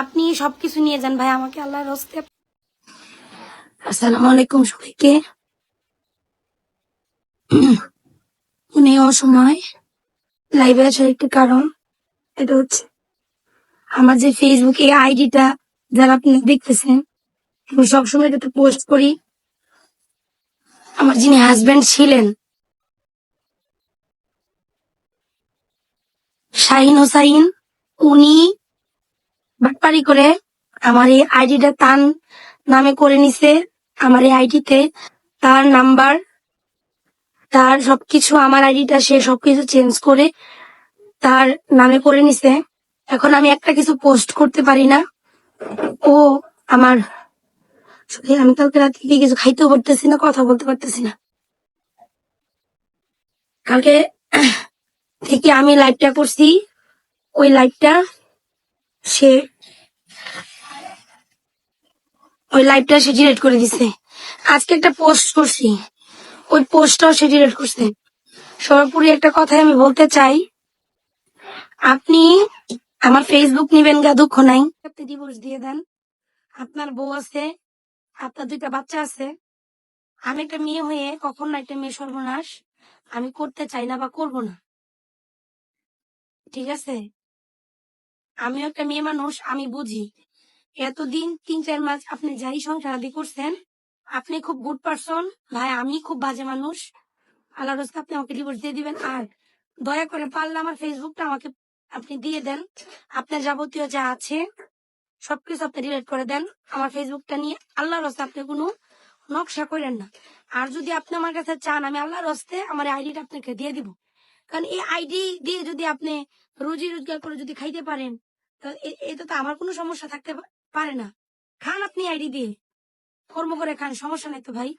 আপনি সবকিছু নিয়ে যান ভাই, আমাকে আল্লাহর হস্তে আসসালামু আলাইকুম সবাইকে। উনি অসময় লাইভে আসার একটি কারণ, এটা হচ্ছে আমার যে ফেসবুকে আইডিটা যারা আপনি দেখতেছেন, আমি সবসময় এটাতে পোস্ট করি। আমার যিনি হাজবেন্ড ছিলেন, শাহিন হোসাইন, উনি বাটপারি করে আমার এই আইডিটা তার নামে করে নিছে। আমার এই আইডিতে তার নাম্বার, তার সবকিছু, আমার আইডিটা সে সবকিছু চেঞ্জ করে তার নামে করে নিছে। এখন আমি একটা কিছু পোস্ট করতে পারি না। ও আমার আমি কালকে রাত থেকে কিছু খাইতেও পারতেছি না, কথা বলতে পারতেছি না। কালকে থেকে আমি লাইভটা করছি। ওই লাইভটা সে ওই লাইভটা সে ডিলিট করে দিছে। আজকে একটা পোস্ট করছি। ওই পোস্টটাও সে ডিলিট করছে। সর্বোপরি একটা কথাই আমি বলতে চাই, আপনি আমার ফেসবুক নিবেন গা, দুঃখ নাই। আপনি ডিভোর্স দিয়ে দেন। আপনার বউ আছে, আপনার দুইটা বাচ্চা আছে। আমি একটা মেয়ে হয়ে কখন না একটা মেয়ে সর্বনাশ আমি করতে চাই না বা করব না। ঠিক আছে? আমিও একটা মেয়ে মানুষ, আমি বুঝি। এতদিন তিন চার মাস আপনি যাই সংসার আদি করছেন, আপনি খুব গুড পারসন ভাই, আমি খুব বাজে মানুষ। আল্লাহ রস্তে আপনি আমাকে ডিভোর্স দিয়ে দিবেন। আর দয়া করে পারলে আমার ফেসবুকটা আমাকে আপনি দিয়ে দেন। আপনার যাবতীয় যা আছে, সবকিছু আপনি ডিলিট করে দেন আমার ফেসবুকটা নিয়ে। আল্লাহর রস্তে আপনি কোনো নকশা করেন না। আর যদি আপনি আমার কাছে চান, আমি আল্লাহর রস্তে আমার আইডিটা আপনাকে দিয়ে দিব। কারণ এই আইডি দিয়ে যদি আপনি রুজি রোজগার করে যদি খাইতে পারেন, তো এ- এতে তো আমার কোনো সমস্যা থাকতে পারে না। খান আপনি আইডি দিয়ে কর্ম করে খান, সমস্যা নাই তো ভাই।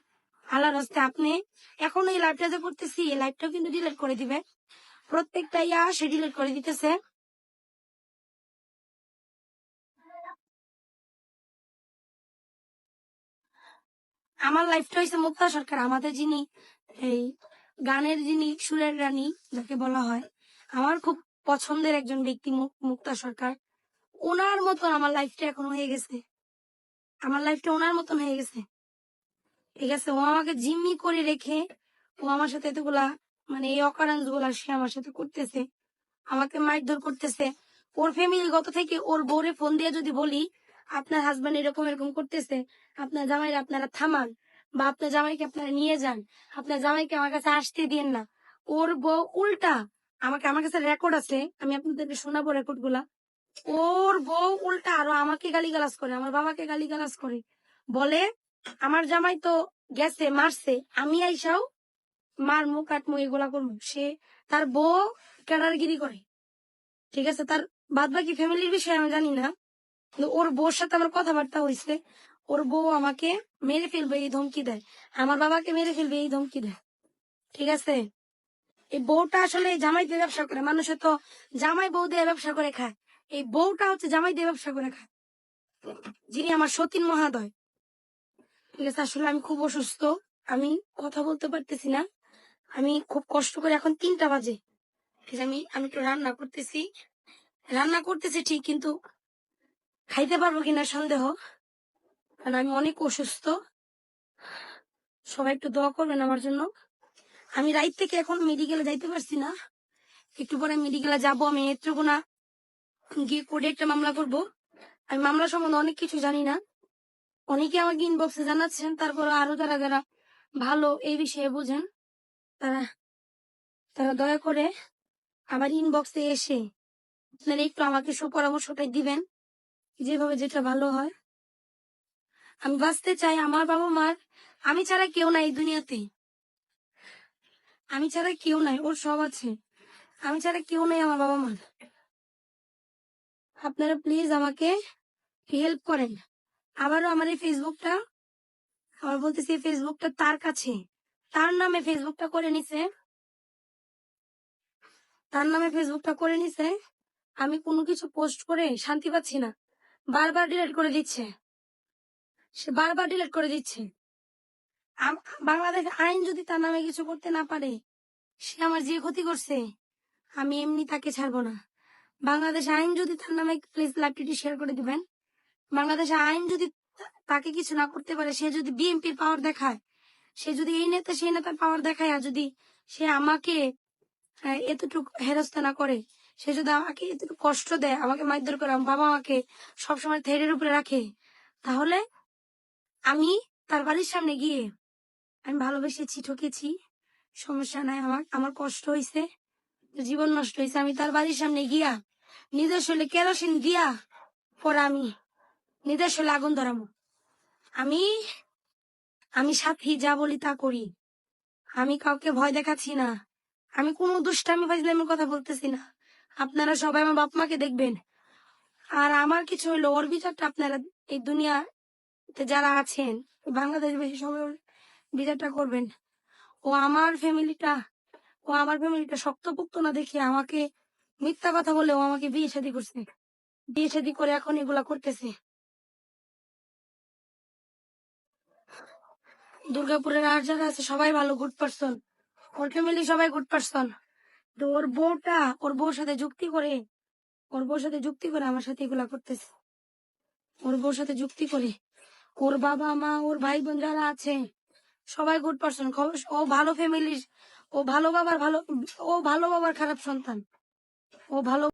আল্লাহর হস্তে আপনি এখন এই লাইভটা যে করতেছি, এই লাইভটাও কিন্তু ডিলেট করে দিবে। প্রত্যেকটা ইয়া সে ডিলিট করে দিতেছে। আমার লাইফটা হয়েছে মুক্তা সরকার, আমাদের যিনি এই গানের যিনি সুরের রানী, যাকে বলা হয়, আমার খুব পছন্দের একজন ব্যক্তি মুক- মুক্তা সরকার। ওনার মতন আমার লাইফটা এখন হয়ে গেছে। আমার লাইফটা ওনার মতন হয়ে গেছে। ঠিক আছে, ও আমাকে জিম্মি করে রেখে ও আমার সাথে এতগুলা মানে এই অকারেন্সগুলা সে আমার সাথে করতেছে, আমাকে মারধর করতেছে। ওর ফ্যামিলিগত থেকে ওর বউরে ফোন দিয়ে যদি বলি, আপনার হাজবেন্ড এরকম এরকম করতেছে, আপনার জামাই আপনারা থামান বা আপনার জামাইকে আপনারা নিয়ে যান, আপনার জামাইকে আমার কাছে আসতে দিন না। ওর বউ উল্টা আমাকে, আমার কাছে রেকর্ড আছে, আমি আপনাদেরকে শোনাবো রেকর্ডগুলা ওর বউ উল্টা আরও আমাকে গালিগালাজ করে, আমার বাবাকে গালিগালাজ করে। বলে, আমার জামাই তো গেছে, মারছে, আমি আইসাও মারমু, কাটমু, এগুলা করব সে তার বউ ক্যাডারগিরি করে। ঠিক আছে, তার বাদ বাকি ফ্যামিলির বিষয়ে আমি জানি না ওর বউর সাথে আমার কথাবার্তা হয়েছে ওর বউ আমাকে মেরে ফেলবে, এই ধমকি দেয়। আমার বাবাকে মেরে ফেলবে, এই ধমকি দেয়। ঠিক আছে? এই বউটা আসলে জামাই দিয়ে ব্যবসা করে, মানুষে তো জামাই বউ দিয়ে ব্যবসা করে খায়। এই বউটা হচ্ছে জামাই দিয়ে ব্যবসা করে খায়। যিনি আমার সতীন মহাদয়। ঠিক আছে আসলে আমি খুব অসুস্থ আমি কথা বলতে পারতেছি না। আমি খুব কষ্ট করে এখন তিনটা বাজে। ঠিক আছে, আমি আমি একটু রান্না করতেছি। রান্না করতেছি ঠিক কিন্তু খাইতে পারব কিনা সন্দেহ। কারণ আমি অনেক অসুস্থ। সবাই একটু দোয়া করবেন আমার জন্য। আমি রাইত থেকে এখন মেডিকেলে যাইতে পারছি না। একটু পরে মেডিকেলে যাব আমি নেত্রকোনা গিয়ে কোর্টে একটা মামলা করব। আমি মামলা সম্বন্ধে অনেক কিছু জানি না। অনেকে আমাকে ইনবক্সে জানাচ্ছেন, তারপর আরও যারা যারা ভালো এই বিষয়ে বোঝেন, তারা তারা দয়া করে আমার ইনবক্সে এসে আপনারা একটু আমাকে সুপরামর্শটাই দিবেন, যেভাবে যেটা ভালো হয়। আমি বাঁচতে চাই আমার বাবা মার, আমি ছাড়া কেউ নাই দুনিয়াতে। আমি ছাড়া কেউ নাই, ওর সব আছে। আমি ছাড়া কেউ নাই আমার বাবা মার। আপনারা প্লিজ আমাকে হেল্প করেন। আবারও আমার এই ফেসবুকটা, আবার বলতেছি ফেসবুকটা তার কাছে। তার নামে ফেসবুকটা করে নিছে। তার নামে ফেসবুকটা করে নিছে। আমি কোনো কিছু পোস্ট করে শান্তি পাচ্ছি না। বারবার ডিলিট করে দিচ্ছে। সে বারবার ডিলিট করে দিচ্ছে। বাংলাদেশ আইন যদি তার নামে কিছু করতে না পারে, সে আমার যে ক্ষতি করছে, আমি এমনি তাকে ছাড়বো না। বাংলাদেশ আইন যদি তার নামে প্লিজ লাইভটি শেয়ার করে দিবেন, বাংলাদেশ আইন যদি তাকে কিছু না করতে পারে, সে যদি বিএনপির পাওয়ার দেখায়, সে যদি এই নেতা, সেই নেতার পাওয়ার দেখায়, আর যদি সে আমাকে এতটুকু হেরস্ত না করে, সে যদি আমাকে এতটুকু কষ্ট দেয়, আমাকে মারধর করে, আমার বাবা আমাকে সবসময় থেরের উপরে রাখে, তাহলে আমি তার বাড়ির সামনে গিয়ে আমি ভালোবেসেছি, ঠকেছি, সমস্যা নাই, আমার আমার কষ্ট হয়েছে জীবন নষ্ট হয়েছে আমি তার বাড়ির সামনে গিয়া নিজের শরীরে কেরোসিন দিয়া পরে আমি নিজের শরীরে আগুন ধরাবো আমি আমি সাথী, যা বলি তা করি। আমি কাউকে ভয় দেখাচ্ছি না। আমি কোনো দুষ্টামি, ফাজলামির কথা বলতেছি না। আপনারা সবাই আমার বাপ মাকে দেখবেন। আর আমার কিছু হইল, ওর বিচারটা আপনারা এই দুনিয়াতে যারা আছেন বাংলাদেশ বেশি সবাই বিচারটা করবেন। ও আমার ফ্যামিলিটা ও আমার ফ্যামিলিটা শক্তপোক্ত না দেখে আমাকে মিথ্যা কথা বলে ও আমাকে বিয়ে শাদী করছে। বিয়ে শাদী করে এখন এগুলা করতেছে। দুর্গাপুরের আর যারা আছে, সবাই ভালো গুড পার্সন ওর ফ্যামিলি সবাই গুড পার্সন তো ওর বউটা, ওর বউর সাথে যুক্তি করে, ওর বউর সাথে যুক্তি করে আমার সাথে এগুলা করতেছে। ওর বউর সাথে যুক্তি করে, ওর বাবা মা ওর ভাই বোন যারা আছে, সবাই গুড পার্সন ও ভালো ফ্যামিলির ও ভালো বাবার ভালো ও ভালো বাবার খারাপ সন্তান। ও ভালো